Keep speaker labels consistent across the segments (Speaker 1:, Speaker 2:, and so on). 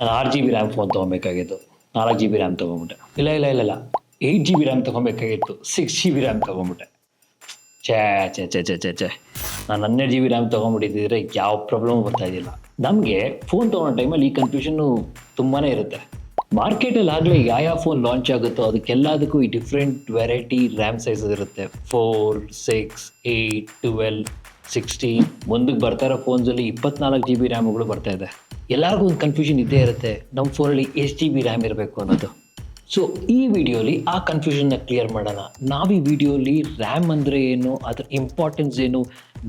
Speaker 1: ಆರು G B RAM phone ತೊಗೊಬೇಕಾಗಿತ್ತು. ನಾಲ್ಕು ಜಿ ಬಿ ರ್ಯಾಮ್ ತೊಗೊಂಬಿಟ್ಟೆ. ಇಲ್ಲ ಇಲ್ಲ ಇಲ್ಲ ಇಲ್ಲ. ಏಯ್ಟ್ ಜಿ ಬಿ ರ್ಯಾಮ್ ತೊಗೊಬೇಕಾಗಿತ್ತು. ಸಿಕ್ಸ್ ಜಿ ಬಿ ರ್ಯಾಮ್ ತೊಗೊಂಬಿಟ್ಟೆ. ಛೇ ಛೇ ಛೇ ಛೇ ಛೇ ಛೇ. ನಾನು ಹನ್ನೆರಡು ಜಿ ಬಿ ರ್ಯಾಮ್ ತೊಗೊಂಬಿಟ್ಟಿದ್ದರೆ ಯಾವ ಪ್ರಾಬ್ಲಮ್ ಬರ್ತಾ ಇದ್ದಿಲ್ಲ. ನಮಗೆ ಫೋನ್ ತೊಗೊಳೋ ಟೈಮಲ್ಲಿ ಈ ಕನ್ಫ್ಯೂಷನ್ನು ತುಂಬಾ ಇರುತ್ತೆ. ಮಾರ್ಕೆಟಲ್ಲಿ ಆಗಲೇ ಯಾವ ಯಾವ ಫೋನ್ ಲಾಂಚ್ ಆಗುತ್ತೋ ಅದಕ್ಕೆಲ್ಲದಕ್ಕೂ ಈ ಡಿಫ್ರೆಂಟ್ ವೆರೈಟಿ ರ್ಯಾಮ್ ಸೈಜಸ್ ಇರುತ್ತೆ. Four six eight twelve sixteen ಮುಂದಕ್ಕೆ ಬರ್ತಾ ಇರೋ ಫೋನ್ಸಲ್ಲಿ ಇಪ್ಪತ್ನಾಲ್ಕು ಜಿ ಬಿ ರ್ಯಾಮ್ಗಳು ಬರ್ತಾ ಇದೆ. ಎಲ್ಲರಿಗೂ ಒಂದು ಕನ್ಫ್ಯೂಷನ್ ಇದ್ದೇ ಇರುತ್ತೆ. ನಮ್ಮ ಫೋನಲ್ಲಿ ಎಷ್ಟು ಜಿ ಬಿ ರ್ಯಾಮ್ ಇರಬೇಕು ಅನ್ನೋದು. ಸೊ ಈ ವಿಡಿಯೋಲಿ ಆ ಕನ್ಫ್ಯೂಷನ್ನ ಕ್ಲಿಯರ್ ಮಾಡೋಣ. ನಾವು ಈ ವಿಡಿಯೋಲಿ ರ್ಯಾಮ್ ಅಂದರೆ ಏನು, ಅದ್ರ ಇಂಪಾರ್ಟೆನ್ಸ್ ಏನು,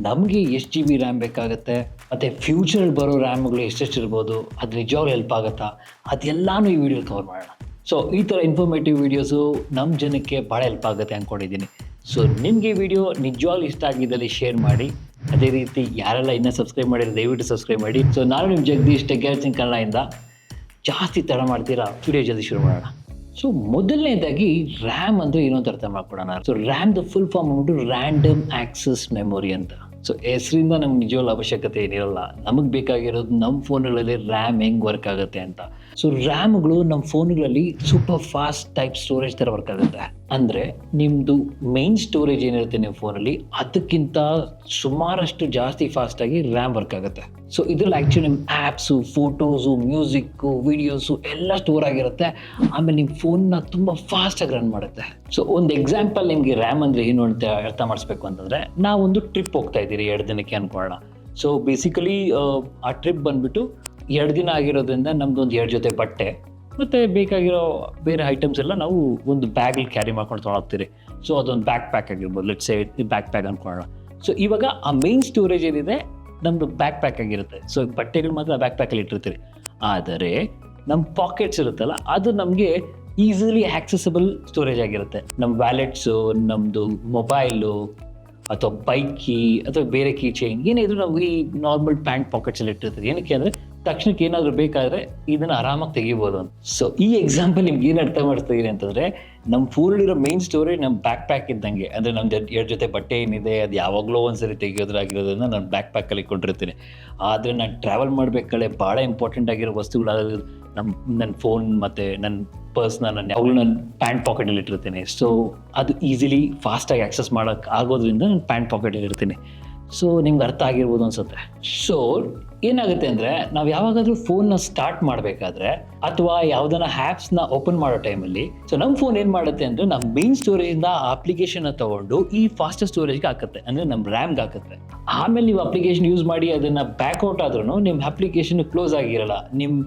Speaker 1: ನಮಗೆ ಎಷ್ಟು ಜಿ ಬಿ ರ್ಯಾಮ್ ಬೇಕಾಗುತ್ತೆ, ಮತ್ತು ಫ್ಯೂಚರಲ್ಲಿ ಬರೋ ರ್ಯಾಮ್ಗಳು ಎಷ್ಟೆಷ್ಟು ಇರ್ಬೋದು ಅದು ನಿಜವಾಗ್ಲೂ ಹೆಲ್ಪ್ ಆಗುತ್ತಾ? ಅದೆಲ್ಲನೂ ಈ ವಿಡಿಯೋಲಿ ಕವರ್ ಮಾಡೋಣ. ಸೊ ಈ ಥರ ಇನ್ಫಾರ್ಮೇಟಿವ್ ವೀಡಿಯೋಸು ನಮ್ಮ ಜನಕ್ಕೆ ಭಾಳ ಹೆಲ್ಪ್ ಆಗುತ್ತೆ ಅಂದ್ಕೊಂಡಿದ್ದೀನಿ ಸೊ ನಿಮಗೆ ವಿಡಿಯೋ ನಿಜವಾಗ್ಲೂ ಇಷ್ಟ ಆಗಿದ್ದಲ್ಲಿ ಶೇರ್ ಮಾಡಿ. ಅದೇ ರೀತಿ ಯಾರೆಲ್ಲ ಇನ್ನೂ ಸಬ್ಸ್ಕ್ರೈಬ್ ಮಾಡಿದ್ರೆ ದಯವಿಟ್ಟು ಸಬ್ಸ್ಕ್ರೈಬ್ ಮಾಡಿ. ಸೊ ನಾನು ನಿಮ್ಮ ಜಗದೀಶ್ ಟೆಗ್ಯಾರ್ ಸಿಂಗ್ ಕನ್ನಡದಿಂದ ಜಾಸ್ತಿ ತಡ ಮಾಡ್ತೀರಾ? ವಿಡಿಯೋ ಜಲ್ದಿ ಶುರು ಮಾಡೋಣ. ಸೊ ಮೊದಲನೇದಾಗಿ ರ್ಯಾಮ್ ಅಂದರೆ ಏನೋ ಅಂತ ಅರ್ಥ ಮಾಡ್ಕೊಡೋಣ so RAM the full form ಅಂದ್ಬಿಟ್ಟು ರ್ಯಾಂಡಮ್ ಆಕ್ಸಸ್ ಮೆಮೊರಿ ಅಂತ. ಸೊ ಹೆಸರಿಂದ ನಮ್ಗೆ ನಿಜವಾಗ್ಲೂ ಅವಶ್ಯಕತೆ ಏನಿರಲ್ಲ. ನಮಗೆ ಬೇಕಾಗಿರೋದು ನಮ್ಮ ಫೋನ್ಗಳಲ್ಲಿ ರ್ಯಾಮ್ ಹೆಂಗೆ ವರ್ಕ್ ಆಗುತ್ತೆ ಅಂತ. ಸೊ ರ್ಯಾಮ್ಗಳು ನಮ್ಮ ಫೋನ್ಗಳಲ್ಲಿ ಸೂಪರ್ ಫಾಸ್ಟ್ ಟೈಪ್ ಸ್ಟೋರೇಜ್ ಥರ ವರ್ಕ್ ಆಗುತ್ತೆ. ಅಂದರೆ ನಿಮ್ಮದು ಮೇನ್ ಸ್ಟೋರೇಜ್ ಏನಿರುತ್ತೆ ನಿಮ್ಮ ಫೋನಲ್ಲಿ, ಅದಕ್ಕಿಂತ ಸುಮಾರಷ್ಟು ಜಾಸ್ತಿ ಫಾಸ್ಟಾಗಿ ರ್ಯಾಮ್ ವರ್ಕ್ ಆಗುತ್ತೆ. ಸೊ ಇದ್ರಲ್ಲಿ ಆ್ಯಕ್ಚುಲಿ ನಿಮ್ಮ ಆ್ಯಪ್ಸು ಫೋಟೋಸು ಮ್ಯೂಸಿಕ್ಕು ವೀಡಿಯೋಸು ಎಲ್ಲ ಸ್ಟೋರ್ ಆಗಿರುತ್ತೆ. ಆಮೇಲೆ ನಿಮ್ಮ ಫೋನ್ನ ತುಂಬ ಫಾಸ್ಟಾಗಿ ರನ್ ಮಾಡುತ್ತೆ. ಸೊ ಒಂದು ಎಕ್ಸಾಂಪಲ್ ನಿಮಗೆ ರ್ಯಾಮ್ ಅಂದರೆ ಏನು ಅಂತ ಅರ್ಥ ಮಾಡಿಸ್ಬೇಕು ಅಂತಂದರೆ ನಾವೊಂದು ಟ್ರಿಪ್ ಹೋಗ್ತಾ ಇದ್ದೀರಿ, ಎರಡು ದಿನಕ್ಕೆ ಅಂದ್ಕೊಳ್ಳೋಣ ಸೊ ಬೇಸಿಕಲಿ ಆ ಟ್ರಿಪ್ ಬಂದುಬಿಟ್ಟು ಎರಡು ದಿನ ಆಗಿರೋದ್ರಿಂದ ನಮ್ದು ಒಂದು ಎರಡು ಜೊತೆ ಬಟ್ಟೆ, ಮತ್ತು ಬೇಕಾಗಿರೋ ಬೇರೆ ಐಟಮ್ಸ್ ಎಲ್ಲ ನಾವು ಒಂದು ಬ್ಯಾಗಲ್ಲಿ ಕ್ಯಾರಿ ಮಾಡ್ಕೊಂಡು ತೊಗೊಳ್ತೀರಿ ಸೊ ಅದೊಂದು ಬ್ಯಾಕ್ ಪ್ಯಾಕ್ ಆಗಿರ್ಬೋದು ಲೆಟ್ ಸೇ ಬ್ಯಾಕ್ ಪ್ಯಾಕ್ ಅಂದ್ಕೊಳ್ಳೋಣ ಸೊ ಇವಾಗ ಆ ಮೇನ್ ಸ್ಟೋರೇಜ್ ಏನಿದೆ ನಮ್ಮದು ಬ್ಯಾಕ್ ಪ್ಯಾಕ್ ಆಗಿರುತ್ತೆ. ಸೊ ಬಟ್ಟೆಗಳು ಮಾತ್ರ ಬ್ಯಾಕ್ ಪ್ಯಾಕಲ್ಲಿ ಇಟ್ಟಿರ್ತೀರಿ. ಆದರೆ ನಮ್ಮ ಪಾಕೆಟ್ಸ್ ಇರುತ್ತಲ್ಲ, ಅದು ನಮಗೆ ಈಸಿಲಿ ಆಕ್ಸೆಸಬಲ್ ಸ್ಟೋರೇಜ್ ಆಗಿರುತ್ತೆ. ನಮ್ಮ ವ್ಯಾಲೆಟ್ಸು ನಮ್ಮದು ಮೊಬೈಲು ಅಥವಾ ಬೈಕ್ ಕೀ ಅಥವಾ ಬೇರೆ ಕೀ ಚೈನ್ ಏನೇ ಇದ್ರೂ ನಾವು ಈ ನಾರ್ಮಲ್ ಪ್ಯಾಂಟ್ ಪಾಕೆಟ್ಸಲ್ಲಿ ಇಟ್ಟಿರ್ತೀವಿ ಏನಕ್ಕೆ ಅಂದರೆ, ತಕ್ಷಣಕ್ಕೆ ಏನಾದರೂ ಬೇಕಾದರೆ ಇದನ್ನು ಆರಾಮಾಗಿ ತೆಗಿಬೋದು ಅಂತ. ಸೊ ಈ ಎಕ್ಸಾಂಪಲ್ ನಿಮ್ಗೆ ಏನು ಅರ್ಥ ಮಾಡ್ತಿದ್ದೀನಿ ಅಂತಂದರೆ ನಮ್ಮ ಫೋನಲ್ಲಿರೋ ಮೇನ್ ಸ್ಟೋರಿ ನಮ್ಮ ಬ್ಯಾಕ್ ಪ್ಯಾಕ್ ಇದ್ದಂಗೆ. ಅಂದರೆ ನಮ್ಮ ಎರಡು ಜೊತೆ ಬಟ್ಟೆ ಏನಿದೆ, ಅದು ಯಾವಾಗಲೂ ಒಂದ್ಸರಿ ತೆಗೆಯೋದ್ರಾಗಿರೋದ್ರಿಂದ ನಾನು ಬ್ಯಾಕ್ ಪ್ಯಾಕಲ್ಲಿ ಇಟ್ಕೊಂಡಿರ್ತೀನಿ ಆದರೆ ನಾನು ಟ್ರಾವೆಲ್ ಮಾಡಬೇಕಾದ್ರೆ ಭಾಳ ಇಂಪಾರ್ಟೆಂಟ್ ಆಗಿರೋ ವಸ್ತುಗಳಾದ ನಮ್ಮ ನನ್ನ ಫೋನ್ ಮತ್ತು ನನ್ನ ಪರ್ಸ್ನ ನಾನು ಯಾವಾಗಲೂ ನನ್ನ ಪ್ಯಾಂಟ್ ಪಾಕೆಟಲ್ಲಿ ಇಟ್ಟಿರ್ತೀನಿ. ಸೊ ಅದು ಈಸಿಲಿ ಫಾಸ್ಟಾಗಿ ಆಕ್ಸೆಸ್ ಮಾಡೋಕ್ಕೆ ಆಗೋದ್ರಿಂದ ನಾನು ಪ್ಯಾಂಟ್ ಪಾಕೆಟಲ್ಲಿ ಇರ್ತೀನಿ ಸೊ ನಿಮ್ಗೆ ಅರ್ಥ ಆಗಿರ್ಬೋದು ಅನ್ಸುತ್ತೆ. ಸೊ ಏನಾಗುತ್ತೆ ಅಂದರೆ ನಾವು ಯಾವಾಗಾದರೂ ಫೋನ್ನ ಸ್ಟಾರ್ಟ್ ಮಾಡಬೇಕಾದ್ರೆ ಅಥವಾ ಯಾವುದನ್ನ ಆ್ಯಪ್ಸ್ನ ಓಪನ್ ಮಾಡೋ ಟೈಮಲ್ಲಿ ಸೊ ನಮ್ಮ ಫೋನ್ ಏನು ಮಾಡುತ್ತೆ ಅಂದರೆ ನಮ್ಮ ಮೇನ್ ಸ್ಟೋರೇಜಿಂದ ಅಪ್ಲಿಕೇಶನ್ನ ತೊಗೊಂಡು ಈ ಫಾಸ್ಟೆಸ್ಟ್ ಸ್ಟೋರೇಜ್ಗೆ ಹಾಕುತ್ತೆ, ಅಂದರೆ ನಮ್ಮ ರ್ಯಾಮ್ಗೆ ಹಾಕುತ್ತೆ. ಆಮೇಲೆ ನೀವು ಅಪ್ಲಿಕೇಶನ್ ಯೂಸ್ ಮಾಡಿ ಅದನ್ನು ಬ್ಯಾಕ್ಔಟ್ ಆದ್ರೂ ನಿಮ್ಮ ಅಪ್ಲಿಕೇಶನ್ ಕ್ಲೋಸ್ ಆಗಿರಲ್ಲ ನಿಮ್ಮ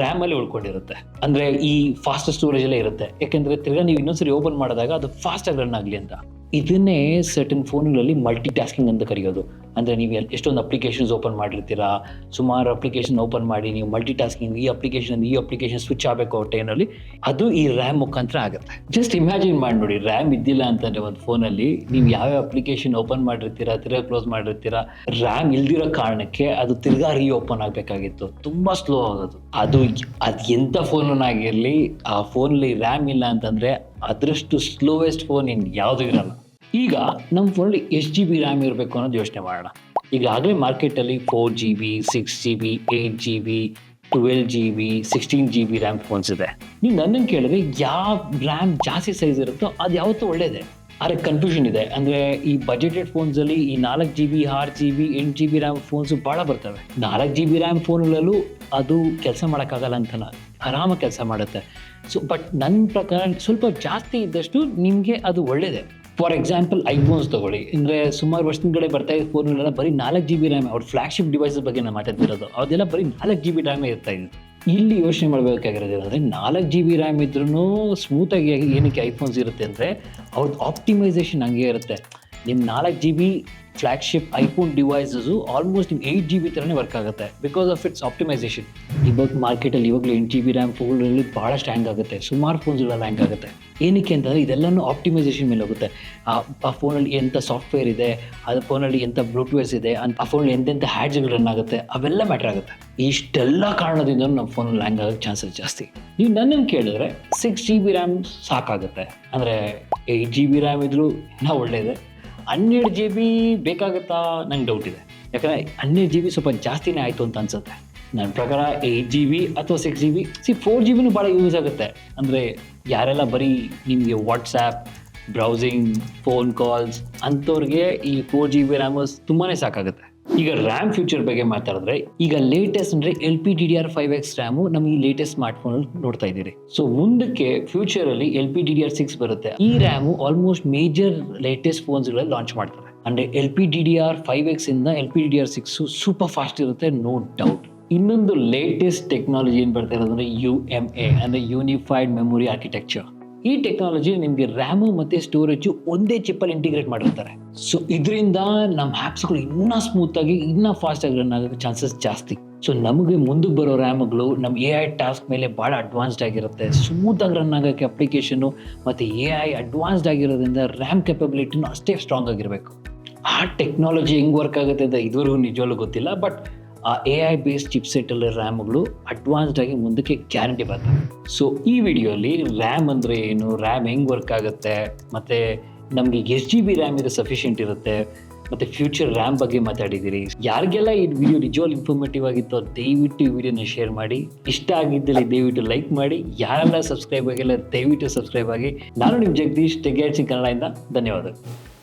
Speaker 1: ರ್ಯಾಮಲ್ಲಿ ಉಳ್ಕೊಂಡಿರುತ್ತೆ. ಅಂದರೆ ಈ ಫಾಸ್ಟ್ ಸ್ಟೋರೇಜ್ ಎಲ್ಲ ಇರುತ್ತೆ. ಯಾಕೆಂದರೆ ತಿರ್ಗಾ ನೀವು ಇನ್ನೊಂದ್ಸರಿ ಓಪನ್ ಮಾಡಿದಾಗ ಅದು ಫಾಸ್ಟಾಗಿ ರನ್ ಆಗಲಿ ಅಂತ. ಇದನ್ನೇ ಸರ್ಟನ್ ಫೋನ್ಗಳಲ್ಲಿ ಮಲ್ಟಿ ಟಾಸ್ಕಿಂಗ್ ಅಂತ ಕರೆಯೋದು. ಅಂದರೆ ನೀವು ಎಷ್ಟೊಂದು ಅಪ್ಲಿಕೇಶನ್ಸ್ ಓಪನ್ ಮಾಡಿರ್ತೀರಾ ಸುಮಾರು ಅಪ್ಲಿಕೇಶನ್ ಓಪನ್ ಮಾಡಿ ನೀವು ಮಲ್ಟಿ ಟಾಸ್ಕಿಂಗ್ ಈ ಅಪ್ಲಿಕೇಶನ್ ಈ ಅಪ್ಲಿಕೇಶನ್ ಸ್ವಿಚ್ ಆಗಬೇಕು ಆ ಟೈಮಲ್ಲಿ ಅದು ಈ ರ್ಯಾಮ್ ಮುಖಾಂತರ ಆಗುತ್ತೆ. ಜಸ್ಟ್ ಇಮ್ಯಾಜಿನ್ ಮಾಡಿ ನೋಡಿ ರ್ಯಾಮ್ ಇದ್ದಿಲ್ಲ ಅಂತಂದರೆ ಒಂದು ಫೋನಲ್ಲಿ ನೀವು ಯಾವ್ಯಾವ ಅಪ್ಲಿಕೇಶನ್ ಓಪನ್ ಮಾಡಿರ್ತೀರಾ ತಿರ್ಗಾ ಕ್ಲೋಸ್ ಮಾಡಿರ್ತೀರಾ ರ್ಯಾಮ್ ಇಲ್ದಿರೋ ಕಾರಣಕ್ಕೆ ಅದು ತಿರ್ಗಾ ರೀ ಓಪನ್ ಆಗಬೇಕಾಗಿತ್ತು. ತುಂಬ ಸ್ಲೋ ಆಗೋದು. ಅದು ಅದು ಎಂಥ ಫೋನಾಗಿರಲಿ ಆ ಫೋನಲ್ಲಿ ರ್ಯಾಮ್ ಇಲ್ಲ ಅಂತಂದರೆ ಅದರಷ್ಟು ಸ್ಲೋವೆಸ್ಟ್ ಫೋನ್ ಇನ್ ಯಾವುದೂ ಇರಲ್ಲ. ಈಗ ನಮ್ಮ ಫೋನಲ್ಲಿ ಎಷ್ಟು ಜಿ ಬಿ ರ್ಯಾಮ್ ಇರಬೇಕು ಅನ್ನೋದು ಯೋಚನೆ ಮಾಡೋಣ. ಈಗಾಗಲೇ ಮಾರ್ಕೆಟಲ್ಲಿ four G B six G B eight G B twelve G B sixteen G B RAM phones ಇದೆ. ನೀವು ನನ್ನನ್ನು ಕೇಳಿದ್ರೆ ಯಾವ ರ್ಯಾಮ್ ಜಾಸ್ತಿ ಸೈಜ್ ಇರುತ್ತೋ ಅದು ಯಾವತ್ತೂ ಒಳ್ಳೇದೇ. ಆದರೆ ಕನ್ಫ್ಯೂಷನ್ ಇದೆ. ಅಂದರೆ ಈ ಬಜೆಟೆಡ್ ಫೋನ್ಸಲ್ಲಿ ಈ ನಾಲ್ಕು ಜಿ ಬಿ ಆರು ಜಿ ಬಿ ಎಂಟು ಜಿ ಬಿ ರ್ಯಾಮ್ ಫೋನ್ಸು ಭಾಳ ಬರ್ತವೆ. ನಾಲ್ಕು ಜಿ ಬಿ ರ್ಯಾಮ್ ಫೋನಲ್ಲೂ ಅದು ಕೆಲಸ ಮಾಡೋಕ್ಕಾಗಲ್ಲ ಅಂತಲ್ಲ. ಆರಾಮಾಗಿ ಕೆಲಸ ಮಾಡುತ್ತೆ. ಸೊ ಬಟ್ ನನ್ನ ಪ್ರಕಾರ ಸ್ವಲ್ಪ ಜಾಸ್ತಿ ಇದ್ದಷ್ಟು ನಿಮಗೆ ಅದು ಒಳ್ಳೆಯದೇ ಫಾರ್ ಎಕ್ಸಾಂಪಲ್ ಐಫೋನ್ಸ್ ತಗೊಳ್ಳಿ. ಅಂದರೆ ಸುಮಾರು ವರ್ಷದ ಬರ್ತಾ ಇದ್ದ ಫೋನ್ಗಳೆಲ್ಲ ಬರೀ ನಾಲ್ಕು ಜಿ ಬಿ ರ್ಯಾಮ್ ಅವ್ರ ಫ್ಲಾಗ್ಶಿಪ್ ಡಿವೈಸಸ್ ಬಗ್ಗೆ ನಾನು ಮಾತಾಡ್ತಿರೋದು. ಅದೆಲ್ಲ ಬರೀ ನಾಲ್ಕು ಜಿ ಬಿ ರ್ಯಾಮೇ ಇರ್ತಾ ಇತ್ತು ಇಲ್ಲಿ ಯೋಚನೆ ಮಾಡಬೇಕಾಗಿರೋದು ಏನಂದರೆ ನಾಲ್ಕು ಜಿ ಬಿ ರ್ಯಾಮ್ ಇದ್ರೂ ಸ್ಮೂತಾಗಿ ಏನಕ್ಕೆ ಐಫೋನ್ಸ್ ಇರುತ್ತೆ ಅಂದರೆ ಅವ್ರದ್ದು ಆಪ್ಟಿಮೈಸೇಷನ್ ಹಂಗೆ ಇರುತ್ತೆ. ನಿಮ್ಮ ನಾಲ್ಕು G B flagship iPhone devices almost ನಿಮ್ಮ ಏಯ್ಟ್ ಜಿ ಬಿ ಥರನೇ ವರ್ಕ್ ಆಗುತ್ತೆ ಬಿಕಾಸ್ ಆಫ್ ಇಟ್ಸ್ ಆಪ್ಟಿಮೈಸೇಷನ್ ಇವಾಗ ಮಾರ್ಕೆಟಲ್ಲಿ ಇವಾಗಲೂ ಎಂಟು ಜಿ ಬಿ ರ್ಯಾಮ್ ಫೋನ್ಗಳಲ್ಲಿ ಭಾಳಷ್ಟು ಹ್ಯಾಂಗ್ ಆಗುತ್ತೆ. ಸುಮಾರು ಫೋನ್ಸ್ಗಳೆಲ್ಲ ಹ್ಯಾಂಗ್ ಆಗುತ್ತೆ. ಏನಕ್ಕೆ ಅಂತಂದರೆ ಇದೆಲ್ಲನೂ ಆಪ್ಟಿಮೈಸೇಷನ್ ಮೇಲೆ ಹೋಗುತ್ತೆ. ಆ ಆ ಫೋನಲ್ಲಿ ಎಂಥ ಸಾಫ್ಟ್ವೇರ್ ಇದೆ ಅದು ಫೋನಲ್ಲಿ ಎಂಥ ಬ್ಲೂಟೂತ್ಸ್ ಇದೆ ಆ ಫೋನಲ್ಲಿ ಎಂತೆಂಥ ಹ್ಯಾಡ್ಸ್ಗಳು ರನ್ ಆಗುತ್ತೆ, ಅವೆಲ್ಲ ಮ್ಯಾಟ್ರ್ ಆಗುತ್ತೆ. ಇಷ್ಟೆಲ್ಲ ಕಾರಣದಿಂದ ನಮ್ಮ ಫೋನಲ್ಲಿ ಹ್ಯಾಂಗ್ ಆಗೋಕ್ಕೆ ಚಾನ್ಸಸ್ ಜಾಸ್ತಿ. ನೀವು ನನ್ನನ್ನು ಕೇಳಿದ್ರೆ ಸಿಕ್ಸ್ ಜಿ ಬಿ ರ್ಯಾಮ್ ಸಾಕಾಗುತ್ತೆ. ಅಂದರೆ ಏಯ್ಟ್ ಜಿ ಬಿ ರ್ಯಾಮ್ ಇದ್ರೂ ಇನ್ನೂ ಒಳ್ಳೆಯದೆ ಹನ್ನೆರಡು ಜಿ ಬಿ ಬೇಕಾಗುತ್ತಾ? ನಂಗೆ ಡೌಟ್ ಇದೆ. ಯಾಕಂದರೆ ಹನ್ನೆರಡು ಜಿ ಬಿ ಸ್ವಲ್ಪ ಜಾಸ್ತಿನೇ ಆಯಿತು ಅಂತ ಅನ್ಸುತ್ತೆ. ನನ್ನ ಪ್ರಕಾರ ಏಯ್ಟ್ ಜಿ ಬಿ ಅಥವಾ ಸಿಕ್ಸ್ ಜಿ ಬಿ ಸಿ ಫೋರ್ ಜಿ ಬಿನೂ ಭಾಳ ಯೂಸ್ ಆಗುತ್ತೆ. ಅಂದರೆ ಯಾರೆಲ್ಲ ಬರೀ ನಿಮಗೆ ವಾಟ್ಸ್ಯಾಪ್ ಬ್ರೌಸಿಂಗ್ ಫೋನ್ ಕಾಲ್ಸ್ ಅಂಥವ್ರಿಗೆ ಈ ಫೋರ್ ಜಿ ಬಿ ರ್ಯಾಮ್ ತುಂಬಾ ಸಾಕಾಗುತ್ತೆ. ಈಗ ರ್ಯಾಮ್ ಫ್ಯೂಚರ್ ಬಗ್ಗೆ ಮಾತಾಡಿದ್ರೆ, ಈಗ ಲೇಟೆಸ್ಟ್ ಅಂದರೆ L P D D R five X RAM ಈ ಲೇಟೆಸ್ಟ್ ಸ್ಮಾರ್ಟ್ ಫೋನ್ ನೋಡ್ತಾ ಇದ್ದೀರಿ. ಸೊ ಮುಂದಕ್ಕೆ ಫ್ಯೂಚರ್ ಅಲ್ಲಿ L P D D R six ಬರುತ್ತೆ. ಈ ರ್ಯಾಮು ಆಲ್ಮೋಸ್ಟ್ ಮೇಜರ್ ಲೇಟೆಸ್ಟ್ ಫೋನ್ಸ್ಗಳಲ್ಲಿ ಲಾಂಚ್ ಮಾಡ್ತಾರೆ. ಅಂದ್ರೆ L P D D R five X ಇಂದ L P D D R six super fast ಇರುತ್ತೆ ನೋ ಡೌಟ್ ಇನ್ನೊಂದು ಲೇಟೆಸ್ಟ್ ಟೆಕ್ನಾಲಜಿ ಏನು ಬರ್ತಾ ಇರೋದಂದ್ರೆ ಯು ಎಂ ಎ ಅಂದರೆ ಯೂನಿಫೈಡ್ ಮೆಮೊರಿ ಆರ್ಕಿಟೆಕ್ಚರ್ ಈ ಟೆಕ್ನಾಲಜಿ ನಿಮಗೆ ರ್ಯಾಮು ಮತ್ತು ಸ್ಟೋರೇಜು ಒಂದೇ ಚಿಪ್ಪಲ್ಲಿ ಇಂಟಿಗ್ರೇಟ್ ಮಾಡಿರ್ತಾರೆ. ಸೊ ಇದರಿಂದ ನಮ್ಮ ಆ್ಯಪ್ಸ್ಗಳು ಇನ್ನೂ ಸ್ಮೂತಾಗಿ ಇನ್ನೂ ಫಾಸ್ಟಾಗಿ ರನ್ ಆಗೋಕ್ಕೆ ಚಾನ್ಸಸ್ ಜಾಸ್ತಿ. ಸೊ ನಮಗೆ ಮುಂದಕ್ಕೆ ಬರೋ ರ್ಯಾಮ್ಗಳು ನಮ್ಮ ಎ ಐ ಟಾಸ್ಕ್ ಮೇಲೆ ಭಾಳ ಅಡ್ವಾನ್ಸ್ಡ್ ಆಗಿರುತ್ತೆ. ಸ್ಮೂತ್ ಆಗಿ ರನ್ ಆಗೋಕ್ಕೆ ಅಪ್ಲಿಕೇಶನು ಮತ್ತು ಎ ಐ ಅಡ್ವಾನ್ಸ್ಡ್ ಆಗಿರೋದ್ರಿಂದ ರ್ಯಾಮ್ ಕೆಪಬಿಲಿಟಿನೂ ಅಷ್ಟೇ ಸ್ಟ್ರಾಂಗ್ ಆಗಿರಬೇಕು. ಆ ಟೆಕ್ನಾಲಜಿ ಹೆಂಗೆ ವರ್ಕ್ ಆಗುತ್ತೆ ಅಂತ ಇದುವರೆಗೂ ನಿಜವಾಗ್ಲೂ ಗೊತ್ತಿಲ್ಲ ಬಟ್ ಆ ಎ ಐ ಬೇಸ್ಡ್ ಚಿಪ್ಸೆಟ್ಟಲ್ಲಿ ರ್ಯಾಮ್ಗಳು ಅಡ್ವಾನ್ಸ್ಡ್ ಆಗಿ ಮುಂದಕ್ಕೆ ಗ್ಯಾರಂಟಿ ಬರ್ತವೆ. ಸೊ ಈ ವಿಡಿಯೋಲಿ ರ್ಯಾಮ್ ಅಂದರೆ ಏನು? ರ್ಯಾಮ್ ಹೆಂಗೆ ವರ್ಕ್ ಆಗುತ್ತೆ? ಮತ್ತು ನಮಗೆ ಎಸ್ ಜಿ ಬಿ ರ್ಯಾಮ್ ಇದೆ ಸಫಿಷಿಯೆಂಟ್ ಇರುತ್ತೆ. ಮತ್ತು ಫ್ಯೂಚರ್ ರ್ಯಾಮ್ ಬಗ್ಗೆ ಮಾತಾಡಿದ್ದೀರಿ. ಯಾರಿಗೆಲ್ಲ ಈ ವಿಡಿಯೋ ನಿಜವಾಗ್ಲೂ ಇನ್ಫಾರ್ಮೇಟಿವ್ ಆಗಿತ್ತು, ದಯವಿಟ್ಟು ಈ ವಿಡಿಯೋನ ಶೇರ್ ಮಾಡಿ. ಇಷ್ಟ ಆಗಿದ್ದಲ್ಲಿ ದಯವಿಟ್ಟು ಲೈಕ್ ಮಾಡಿ. ಯಾರೆಲ್ಲ ಸಬ್ಸ್ಕ್ರೈಬ್ ಆಗಿಲ್ಲ, ದಯವಿಟ್ಟು ಸಬ್ಸ್ಕ್ರೈಬ್ ಆಗಿ. ನಾನು ನಿಮ್ಮ ಜಗದೀಶ್ ತೆಗೆಯಾಡ್ಸಿ ಕನ್ನಡದಿಂದ ಧನ್ಯವಾದಗಳು.